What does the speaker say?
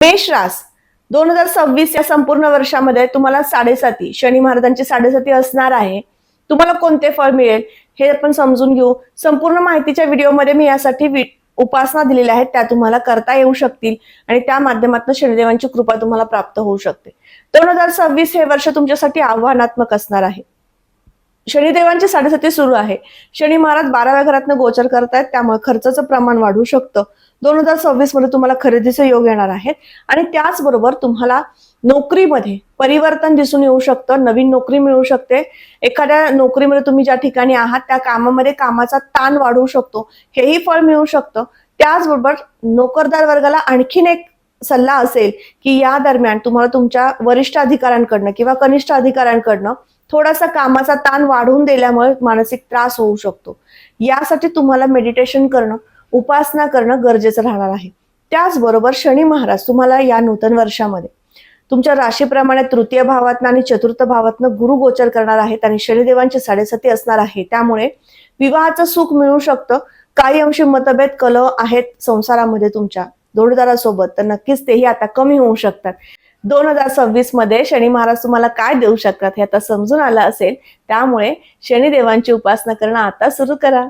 मेष रास. दोन हजार सव्वीस या संपूर्ण वर्षामध्ये तुम्हाला साडेसाती शनी महाराजांची साडेसाती असणार आहे. तुम्हाला कोणते फळ मिळेल हे आपण समजून घेऊ. संपूर्ण माहितीच्या व्हिडिओमध्ये मी यासाठी उपासना दिलेल्या आहेत त्या तुम्हाला करता येऊ शकतील आणि त्या माध्यमातून शनिदेवांची कृपा तुम्हाला प्राप्त होऊ शकते. दोन हजार सव्वीस हे वर्ष तुमच्यासाठी आव्हानात्मक असणार आहे. शनिदेवांची साडेसाती सुरू आहे. शनी महाराज बाराव्या घरातनं गोचर करतायत त्यामुळे खर्चाचं प्रमाण वाढू शकतं. दोन हजार सव्वीसमध्ये तुम्हाला खरेदीचे योग येणार आहेत आणि त्याचबरोबर तुम्हाला नोकरीमध्ये परिवर्तन दिसून येऊ शकतं नवीन नोकरी मिळू शकते. एखाद्या नोकरीमध्ये तुम्ही ज्या ठिकाणी आहात त्या कामामध्ये कामाचा ताण वाढवू शकतो हेही फळ मिळू शकतं. त्याचबरोबर नोकरदार वर्गाला आणखीन एक सल्ला असेल की या दरम्यान तुम्हाला तुमच्या वरिष्ठ अधिकाऱ्यांकडनं किंवा कनिष्ठ अधिकाऱ्यांकडनं थोडासा कामाचा ताण वाढवून दिल्यामुळे मानसिक त्रास होऊ शकतो. यासाठी तुम्हाला मेडिटेशन करणं उपासना करणं गरजेचं राहणार आहे. त्याचबरोबर शनी महाराज तुम्हाला या नूतन वर्षामध्ये तुमच्या राशीप्रमाणे तृतीय भावातनं आणि चतुर्थ भावातनं गुरु गोचर करणार आहेत आणि शनिदेवांची साडेसाती असणार आहे. त्यामुळे विवाहाचं सुख मिळू शकतं. काही अंशी मतभेद कलह आहेत संसारामध्ये तुमच्या. जोडीदारासोबत तर नक्कीच तेही आता कमी होऊ शकतात. दोन हजार सव्वीसमध्ये शनी महाराज तुम्हाला काय देऊ शकतात हे आता समजून आलं असेल. त्यामुळे शनिदेवांची उपासना करणं आता सुरू करा.